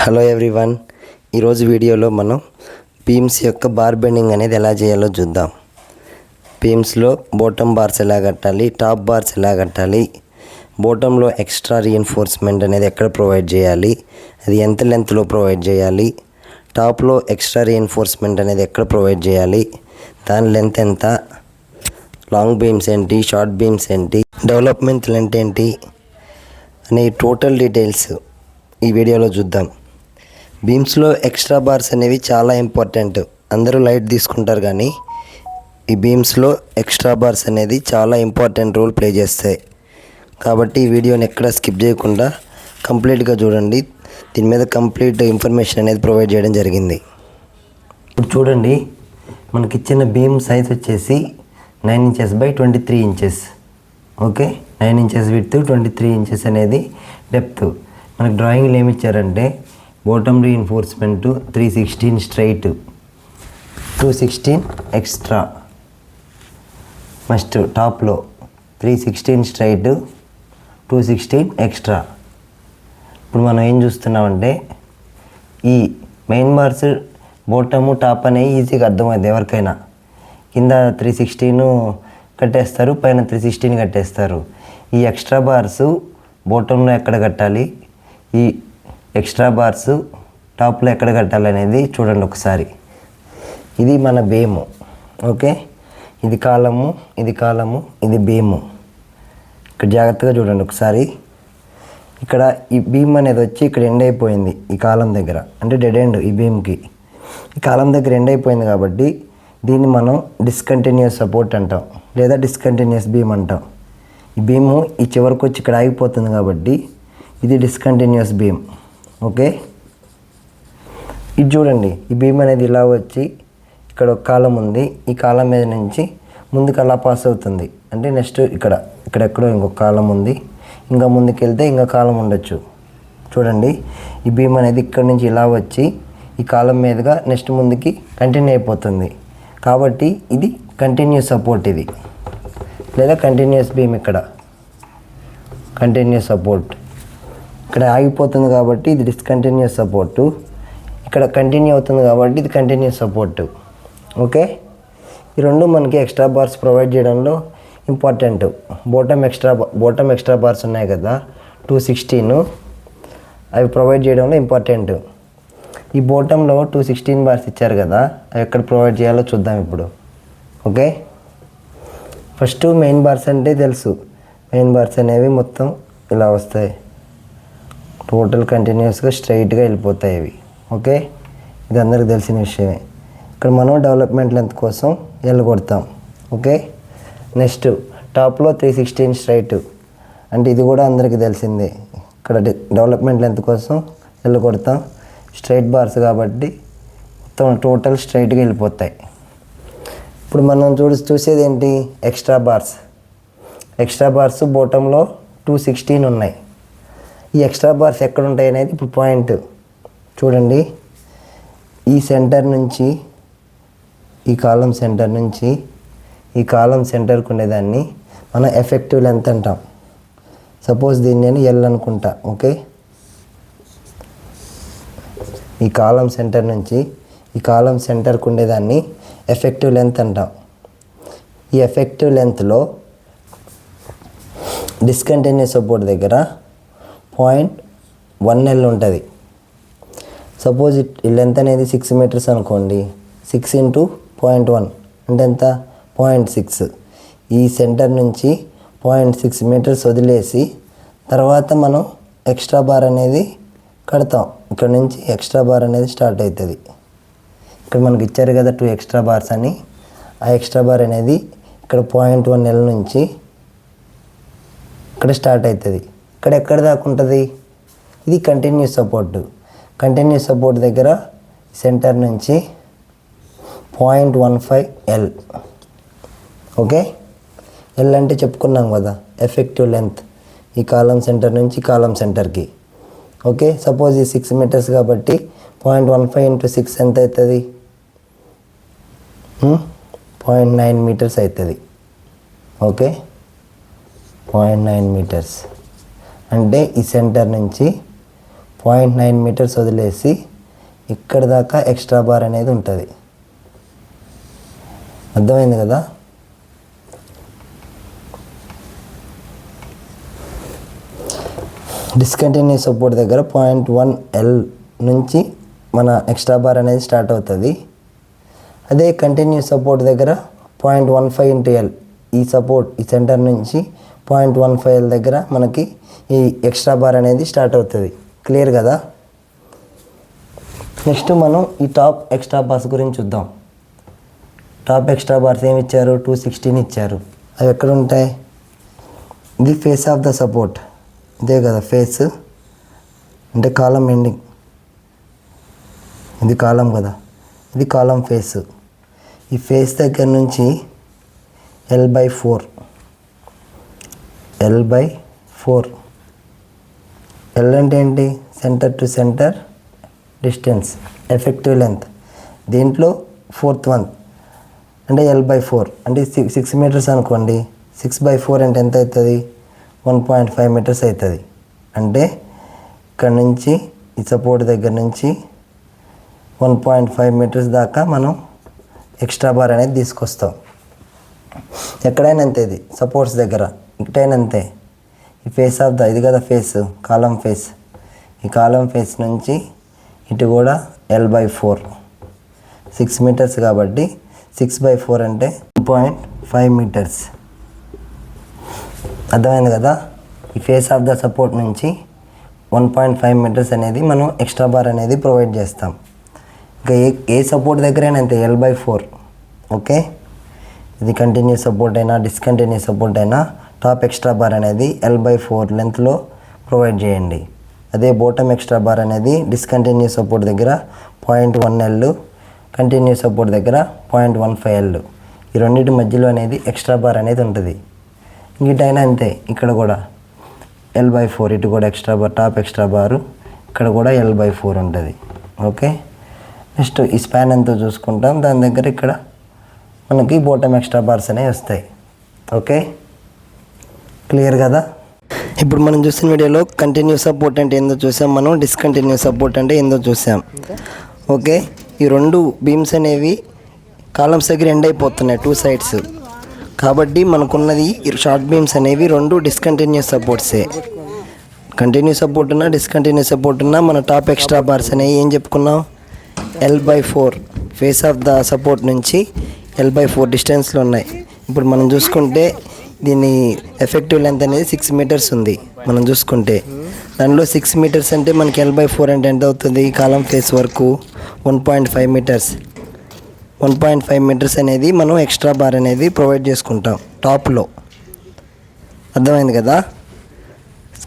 Hello everyone ఈరోజు వీడియోలో మనం బీమ్స్ యొక్క బార్ బెండింగ్ అనేది ఎలా చేయాలో చూద్దాం. బీమ్స్లో బోటమ్ బార్స్ ఎలా కట్టాలి టాప్ బార్స్ ఎలా కట్టాలి బోటంలో ఎక్స్ట్రా రీఎన్ఫోర్స్మెంట్ అనేది ఎక్కడ ప్రొవైడ్ చేయాలి అది ఎంత లెంత్లో ప్రొవైడ్ చేయాలి టాప్లో ఎక్స్ట్రా రీఎన్ఫోర్స్మెంట్ అనేది ఎక్కడ ప్రొవైడ్ చేయాలి దాని లెంత్ ఎంత లాంగ్ బీమ్స్ ఏంటి షార్ట్ బీమ్స్ ఏంటి డెవలప్మెంట్ లెంత్ ఏంటి అనే టోటల్ డీటెయిల్స్ ఈ వీడియోలో చూద్దాం. బీమ్స్లో ఎక్స్ట్రా బార్స్ అనేవి చాలా ఇంపార్టెంట్. అందరూ లైట్ తీసుకుంటారు కానీ ఈ బీమ్స్లో ఎక్స్ట్రా బార్స్ అనేది చాలా ఇంపార్టెంట్ రోల్ ప్లే చేస్తాయి. కాబట్టి ఈ వీడియోని ఎక్కడ స్కిప్ చేయకుండా కంప్లీట్గా చూడండి. దీని మీద కంప్లీట్ ఇన్ఫర్మేషన్ అనేది ప్రొవైడ్ చేయడం జరిగింది. ఇప్పుడు చూడండి మనకి ఇచ్చిన బీమ్ సైజ్ వచ్చేసి nine inches by twenty three inches. Okay? Nine inches with twenty three inches అనేది డెప్త్. మనకి డ్రాయింగ్లు ఏమి ఇచ్చారంటే bottom reinforcement three sixteen straight two sixteen extra first టాప్లో three sixteen straight two sixteen extra ఇప్పుడు మనం ఏం చూస్తున్నామంటే ఈ మెయిన్ బార్స్ బోటము టాప్ అనేవి ఈజీగా అర్థమవుతుంది ఎవరికైనా. కింద త్రీ సిక్స్టీన్ కట్టేస్తారు పైన త్రీ సిక్స్టీన్ కట్టేస్తారు. ఈ ఎక్స్ట్రా బార్స్ బోటంలో ఎక్కడ కట్టాలి? ఈ ఎక్స్ట్రా బార్స్ టాప్లో ఎక్కడ కట్టాలనేది చూడండి ఒకసారి. ఇది మన బేము ఓకే? ఇది కాలము ఇది కాలము ఇది బీము. ఇక్కడ జాగ్రత్తగా చూడండి ఒకసారి. ఇక్కడ ఈ బీమ్ అనేది వచ్చి ఇక్కడ ఎండ్ అయిపోయింది ఈ కాలం దగ్గర అంటే డెడ్ ఎండ్ ఈ బీమ్కి. ఈ కాలం దగ్గర ఎండ్ అయిపోయింది కాబట్టి దీన్ని మనం డిస్కంటిన్యూస్ సపోర్ట్ అంటాం లేదా డిస్కంటిన్యూస్ బీమ్ అంటాం. ఈ బీము ఈ చివరికి వచ్చి ఇక్కడ ఆగిపోతుంది కాబట్టి ఇది డిస్కంటిన్యూస్ బీమ్. ఓకే? ఇది చూడండి ఈ బీమ్ అనేది ఇలా వచ్చి ఇక్కడ ఒక కాలం ఉంది. ఈ కాలం మీద నుంచి ముందుకు అలా పాస్ అవుతుంది. అంటే నెక్స్ట్ ఇక్కడ ఇక్కడ ఎక్కడో ఇంకొక కాలం ఉంది. ఇంకా ముందుకెళ్తే ఇంకా కాలం ఉండొచ్చు. చూడండి ఈ భీమ్ అనేది ఇక్కడ నుంచి ఇలా వచ్చి ఈ కాలం మీదుగా నెక్స్ట్ ముందుకి కంటిన్యూ అయిపోతుంది. కాబట్టి ఇది కంటిన్యూస్ సపోర్ట్ ఇది. లేదా కంటిన్యూస్ భీమ్ ఇక్కడ. కంటిన్యూస్ సపోర్ట్ ఇక్కడ ఆగిపోతుంది కాబట్టి ఇది డిస్కంటిన్యూస్ సపోర్టు ఇక్కడ కంటిన్యూ అవుతుంది కాబట్టి ఇది కంటిన్యూస్ సపోర్టు ఓకే ఈ రెండు మనకి ఎక్స్ట్రా బార్స్ ప్రొవైడ్ చేయడంలో important bottom extra bottom extra bars ఉన్నాయి కదా? టూ సిక్స్టీన్ అవి ప్రొవైడ్ చేయడంలో ఇంపార్టెంట్ ఈ బోటంలో టూ సిక్స్టీన్ బార్స్ ఇచ్చారు కదా? అవి ఎక్కడ ప్రొవైడ్ చేయాలో చూద్దాం ఇప్పుడు. ఓకే ఫస్ట్ మెయిన్ బార్స్ అంటే తెలుసు. మెయిన్ బార్స్ అనేవి మొత్తం ఇలా వస్తాయి. టోటల్ కంటిన్యూస్గా స్ట్రైట్గా వెళ్ళిపోతాయి ఇవి ఓకే? ఇది అందరికి తెలిసిన విషయమే. ఇక్కడ మనం డెవలప్మెంట్ లెంత్ కోసం వెళ్ళగొడతాం. ఓకే? నెక్స్ట్ టాప్లో త్రీ సిక్స్టీన్ స్ట్రైట్. అంటే ఇది కూడా అందరికీ తెలిసిందే. ఇక్కడ డెవలప్మెంట్ లెంత్ కోసం వెళ్ళగొడతాం. స్ట్రైట్ బార్స్ కాబట్టి మొత్తం టోటల్ స్ట్రైట్గా వెళ్ళిపోతాయి. ఇప్పుడు మనం చూసి చూసేది ఏంటి ఎక్స్ట్రా బార్స్. ఎక్స్ట్రా బార్స్ బోటంలో టూ సిక్స్టీన్ ఉన్నాయి. ఈ ఎక్స్ట్రా బార్స్ ఎక్కడ ఉంటాయి అనేది ఇప్పుడు పాయింట్ చూడండి. ఈ సెంటర్ నుంచి ఈ కాలం సెంటర్ నుంచి ఈ కాలం సెంటర్కు ఉండేదాన్ని మనం ఎఫెక్టివ్ లెంత్ అంటాం. సపోజ్ దీన్ని నేను ఎల్ అనుకుంటా ఓకే ఈ కాలం సెంటర్ నుంచి ఈ కాలం సెంటర్కు ఉండేదాన్ని ఎఫెక్టివ్ లెంత్ అంటాం. ఈ ఎఫెక్టివ్ లెంత్లో డిస్కంటిన్యూస్ సపోర్ట్ దగ్గర పాయింట్ వన్ ఎల్ ఉంటుంది. సపోజ్ ఇట్ ఈ లెంత్ అనేది సిక్స్ మీటర్స్ అనుకోండి. సిక్స్ ఇంటూ పాయింట్ వన్ అంటే ఎంత? పాయింట్ సిక్స్ ఈ సెంటర్ నుంచి పాయింట్ సిక్స్ మీటర్స్ వదిలేసి తర్వాత మనం ఎక్స్ట్రా బార్ అనేది కడతాం. ఇక్కడ నుంచి ఎక్స్ట్రా బార్ అనేది స్టార్ట్ అవుతుంది. ఇక్కడ మనకి ఇచ్చారు కదా టూ ఎక్స్ట్రా బార్స్ అని. ఆ ఎక్స్ట్రా బార్ అనేది ఇక్కడ పాయింట్ వన్ ఎల్ నుంచి ఇక్కడ స్టార్ట్ అవుతుంది. ఇక్కడ ఎక్కడ దాకా ఉంటుంది? ఇది కంటిన్యూస్ సపోర్ట్ కంటిన్యూస్ సపోర్ట్ దగ్గర సెంటర్ నుంచి point one five L okay L అంటే చెప్పుకున్నాం కదా ఎఫెక్టివ్ లెంత్ ఈ కాలం సెంటర్ నుంచి కాలం సెంటర్కి ఓకే సపోజ్ ఈ సిక్స్ మీటర్స్ కాబట్టి point one five into six ఎంత అవుతుంది పాయింట్ నైన్ మీటర్స్ అవుతుంది ఓకే పాయింట్ నైన్ మీటర్స్ అంటే ఈ సెంటర్ నుంచి పాయింట్ నైన్ మీటర్స్ వదిలేసి ఇక్కడ దాకా ఎక్స్ట్రా బార్ అనేది ఉంటుంది. అర్థమైంది కదా? డిస్కంటిన్యూ సపోర్ట్ దగ్గర పాయింట్ వన్ ఎల్ నుంచి మన ఎక్స్ట్రా బార్ అనేది స్టార్ట్ అవుతుంది. అదే కంటిన్యూ సపోర్ట్ దగ్గర point one five into L ఈ సపోర్ట్ ఈ సెంటర్ నుంచి పాయింట్ వన్ ఫైవ్ దగ్గర మనకి ఈ ఎక్స్ట్రా బార్ అనేది స్టార్ట్ అవుతుంది. క్లియర్ కదా? నెక్స్ట్ మనం ఈ టాప్ ఎక్స్ట్రా బార్స్ గురించి చూద్దాం. టాప్ ఎక్స్ట్రా బార్స్ ఏమి ఇచ్చారు? టూ సిక్స్టీన్ ఇచ్చారు. అవి ఎక్కడ ఉంటాయి? ఇది ఫేస్ ఆఫ్ ద సపోర్ట్. ఇదే కదా ఫేస్. అంటే కాలం ఎండింగ్. ఇది కాలం కదా. ఇది కాలం ఫేస్. ఈ ఫేస్ దగ్గర నుంచి L by four L by four L అంటే ఏంటి? Centre to centre distance effective length దీంట్లో ఫోర్త్ వన్ అంటే ఎల్ బై ఫోర్ అంటే సిక్స్ సిక్స్ మీటర్స్ అనుకోండి. సిక్స్ బై ఫోర్ అంటే ఎంత అవుతుంది? వన్ పాయింట్ ఫైవ్ మీటర్స్ అవుతుంది. అంటే ఇక్కడ నుంచి ఈ సపోర్ట్ దగ్గర నుంచి వన్ పాయింట్ ఫైవ్ మీటర్స్ దాకా మనం ఎక్స్ట్రా బార్ అనేది తీసుకొస్తాం. ఎక్కడైనా అంతే ఇది. సపోర్ట్స్ దగ్గర. ఇక్కడైనా అంతే ఈ ఫేస్ ఆఫ్ ద ఇది కదా ఫేస్ కాలం ఫేస్ ఈ కాలం ఫేస్ నుంచి ఇటు కూడా L by four six metres కాబట్టి సిక్స్ బై ఫోర్ అంటే పాయింట్ ఫైవ్ మీటర్స్ అర్థమైంది కదా? ఈ ఫేస్ ఆఫ్ ద సపోర్ట్ నుంచి వన్ పాయింట్ ఫైవ్ మీటర్స్ అనేది మనం ఎక్స్ట్రా బార్ అనేది ప్రొవైడ్ చేస్తాం. ఇంకా ఏ ఏ సపోర్ట్ దగ్గరైనా అంతే ఎల్ బై ఫోర్ ఓకే ఇది కంటిన్యూ సపోర్ట్ అయినా డిస్కంటిన్యూ సపోర్ట్ అయినా టాప్ ఎక్స్ట్రా బార్ అనేది ఎల్ బై ఫోర్ లెంత్లో ప్రొవైడ్ చేయండి. అదే బోటమ్ ఎక్స్ట్రా బార్ అనేది డిస్కంటిన్యూ సపోర్ట్ దగ్గర point one L continue support దగ్గర పాయింట్ వన్ ఫైవ్ ఎల్ ఈ రెండింటి మధ్యలో అనేది ఎక్స్ట్రా బార్ అనేది ఉంటుంది. ఇంకటైనా అంతే ఇక్కడ కూడా ఎల్ బై ఫోర్ ఇటు కూడా extra bar top extra bar ఇక్కడ కూడా ఎల్ బై ఫోర్ ఉంటుంది. ఓకే? నెక్స్ట్ ఈ స్పాన్ ఎంతో చూసుకుంటాం. దాని దగ్గర ఇక్కడ మనకి బోటమ్ ఎక్స్ట్రా బార్స్ అనేవి వస్తాయి. ఓకే? క్లియర్ కదా? ఇప్పుడు మనం చూసిన వీడియోలో కంటిన్యూ సపోర్ట్ అంటే ఏందో చూసాం మనం డిస్కంటిన్యూ సపోర్ట్ అంటే ఏందో చూసాం. ఓకే ఈ రెండు బీమ్స్ అనేవి కాలమ్స్ దగ్గర ఎండ్ అయిపోతున్నాయి టూ సైడ్స్ కాబట్టి మనకున్నది ఈ షార్ట్ బీమ్స్ అనేవి రెండు డిస్కంటిన్యూస్ సపోర్ట్సే కంటిన్యూ సపోర్ట్ ఉన్నా డిస్కంటిన్యూ సపోర్ట్ ఉన్నా మన టాప్ ఎక్స్ట్రా బార్స్ అనేవి ఏం చెప్పుకున్నాం? L by four face of the support నుంచి ఎల్ బై ఫోర్ డిస్టెన్స్లో ఉన్నాయి. ఇప్పుడు మనం చూసుకుంటే దీని ఎఫెక్టివ్ లెంత్ అనేది సిక్స్ మీటర్స్ ఉంది మనం చూసుకుంటే. దానిలో సిక్స్ మీటర్స్ అంటే మనకి ఎల్ బై ఫోర్ అంటే ఎంత అవుతుంది? కాలం ఫేస్ వరకు one point five metres one point five metres అనేది మనం ఎక్స్ట్రా బార్ అనేది ప్రొవైడ్ చేసుకుంటాం టాప్లో అర్థమైంది కదా?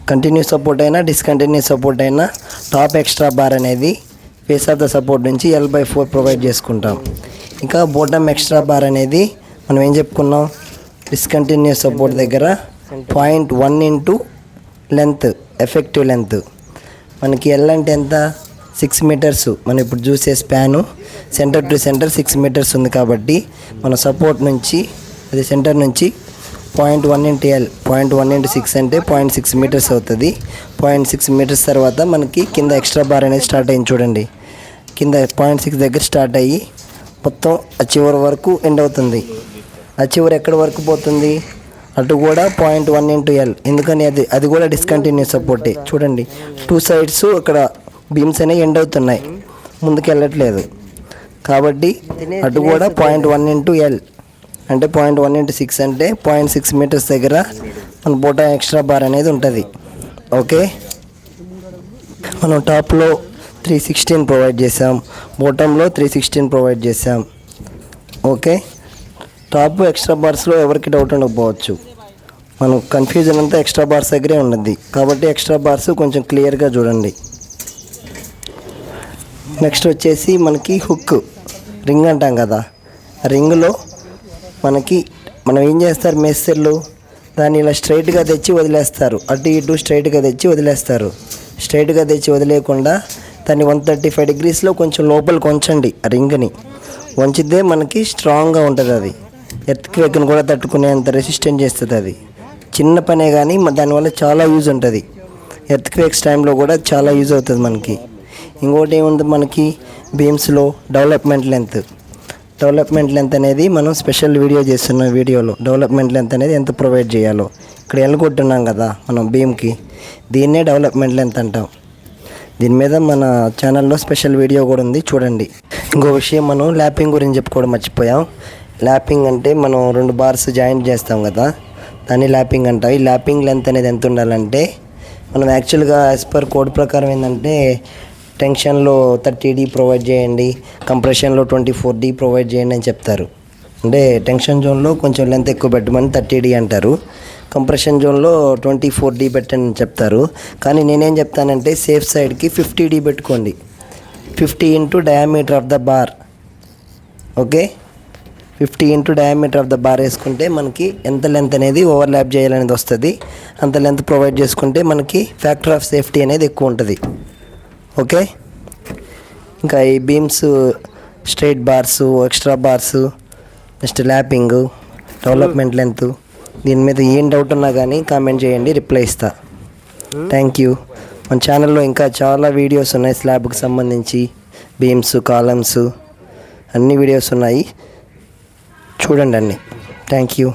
కంటిన్యూ సపోర్ట్ అయినా డిస్కంటిన్యూ సపోర్ట్ అయినా టాప్ ఎక్స్ట్రా బార్ అనేది ఫేస్ ఆఫ్ ద సపోర్ట్ నుంచి ఎల్ బై ఫోర్ ప్రొవైడ్ చేసుకుంటాం. ఇంకా బోటమ్ ఎక్స్ట్రా బార్ అనేది మనం ఏం చెప్పుకున్నాం? డిస్కంటిన్యూ సపోర్ట్ దగ్గర point one into length effective length మనకి ఎల్ అంటే ఎంత? సిక్స్ మీటర్స్ మనం ఇప్పుడు చూసే span centre to centre six metres ఉంది కాబట్టి మన సపోర్ట్ నుంచి అది సెంటర్ నుంచి point one into L point one into six అంటే పాయింట్ సిక్స్ మీటర్స్ అవుతుంది. పాయింట్ సిక్స్ మీటర్స్ తర్వాత మనకి కింద ఎక్స్ట్రా బార్ అనేది స్టార్ట్ అయింది చూడండి. కింద పాయింట్ సిక్స్ దగ్గర స్టార్ట్ అయ్యి మొత్తం ఆ చివరి వరకు ఎండ్ అవుతుంది. ఆ చివరి ఎక్కడి వరకు పోతుంది? అటు కూడా పాయింట్ వన్ ఇంటూ ఎల్ ఎందుకని అది అది కూడా డిస్కంటిన్యూ సపోర్టే చూడండి. టూ సైడ్స్ అక్కడ బీమ్స్ అనేవి ఎండ్ అవుతున్నాయి. ముందుకు వెళ్ళట్లేదు. కాబట్టి అటు కూడా పాయింట్ వన్ ఇంటూ ఎల్ అంటే పాయింట్ వన్ ఇంటూ సిక్స్ అంటే పాయింట్ సిక్స్ మీటర్స్ దగ్గర మన బోటా ఎక్స్ట్రా బార్ అనేది ఉంటుంది. ఓకే? మనం టాప్లో త్రీ సిక్స్టీన్ ప్రొవైడ్ చేసాం బోటంలో త్రీ సిక్స్టీన్ ప్రొవైడ్ చేసాం ఓకే? టాప్ ఎక్స్ట్రా బార్స్లో ఎవరికి డౌట్ ఉండకపోవచ్చు. మనం కన్ఫ్యూజన్ అంతా ఎక్స్ట్రా బార్స్ దగ్గరే ఉన్నది. కాబట్టి ఎక్స్ట్రా బార్స్ కొంచెం క్లియర్గా చూడండి. నెక్స్ట్ వచ్చేసి మనకి హుక్ రింగ్ అంటాం కదా. ఆ రింగ్లో మనకి మనం ఏం చేస్తారు? మేస్త్రీలు దాన్ని ఇలా స్ట్రైట్గా తెచ్చి వదిలేస్తారు. అటు ఇటు స్ట్రైట్గా తెచ్చి వదిలేస్తారు. స్ట్రైట్గా తెచ్చి వదిలేయకుండా దాన్ని వన్ థర్టీ ఫైవ్ డిగ్రీస్లో కొంచెం లోపలికి ఉంచండి ఆ రింగ్ని వంచితే మనకి స్ట్రాంగ్గా ఉంటుంది అది ఎర్త్క్వేక్ని కూడా తట్టుకునేంత రెసిస్టెంట్ చేస్తుంది అది. చిన్న పనే కానీ దానివల్ల చాలా యూజ్ ఉంటుంది. ఎర్త్ క్వేక్స్ టైంలో కూడా చాలా యూజ్ అవుతుంది మనకి. ఇంకోటి ఏముంది మనకి? బీమ్స్లో డెవలప్మెంట్ లెంత్. డెవలప్మెంట్ లెంత్ అనేది మనం స్పెషల్ వీడియో చేస్తున్నాం వీడియోలో డెవలప్మెంట్ లెంత్ అనేది ఎంత ప్రొవైడ్ చేయాలో. ఇక్కడ వెళ్ళగొట్టున్నాం కదా మనం భీమ్కి దీన్నే డెవలప్మెంట్ లెంత్ అంటాం. దీని మీద మన ఛానల్లో స్పెషల్ వీడియో కూడా ఉంది చూడండి. ఇంకో విషయం మనం ల్యాపింగ్ గురించి చెప్పుకోవడం మర్చిపోయాం. ల్యాపింగ్ అంటే మనం రెండు బార్స్ జాయింట్ చేస్తాం కదా. దాన్ని ల్యాపింగ్ అంటాం. ఈ ల్యాపింగ్ లెంత్ అనేది ఎంత ఉండాలంటే మనం యాక్చువల్గా యాజ్ పర్ కోడ్ ప్రకారం ఏంటంటే టెన్షన్లో థర్టీ డీ ప్రొవైడ్ చేయండి కంప్రెషన్లో ట్వంటీ ఫోర్ డీ ప్రొవైడ్ చేయండి అని చెప్తారు. అంటే టెన్షన్ జోన్లో కొంచెం లెంత్ ఎక్కువ పెట్టమని థర్టీ డీ అంటారు. కంప్రెషన్ జోన్లో ట్వంటీ ఫోర్ డీ పెట్టని చెప్తారు. కానీ నేనేం చెప్తానంటే సేఫ్ సైడ్కి ఫిఫ్టీ డీ పెట్టుకోండి. Fifty into diameter of the bar okay fifty into diameter of the bar వేసుకుంటే మనకి ఎంత లెంత్ అనేది ఓవర్లాప్ చేయాలనేది వస్తుంది. అంత లెంత్ ప్రొవైడ్ చేసుకుంటే మనకి ఫ్యాక్టర్ ఆఫ్ సేఫ్టీ అనేది ఎక్కువ ఉంటుంది. ఓకే ఇంకా ఈ beams straight bars extra bars next lapping development length దీని మీద ఏం డౌట్ ఉన్నా కానీ కామెంట్ చేయండి రిప్లై ఇస్తా. థ్యాంక్ యూ మన ఛానల్లో ఇంకా చాలా వీడియోస్ ఉన్నాయి స్లాబ్కి సంబంధించి బీమ్స్ కాలమ్స్ అన్ని వీడియోస్ ఉన్నాయి. చూడండి అన్నీ. Thank you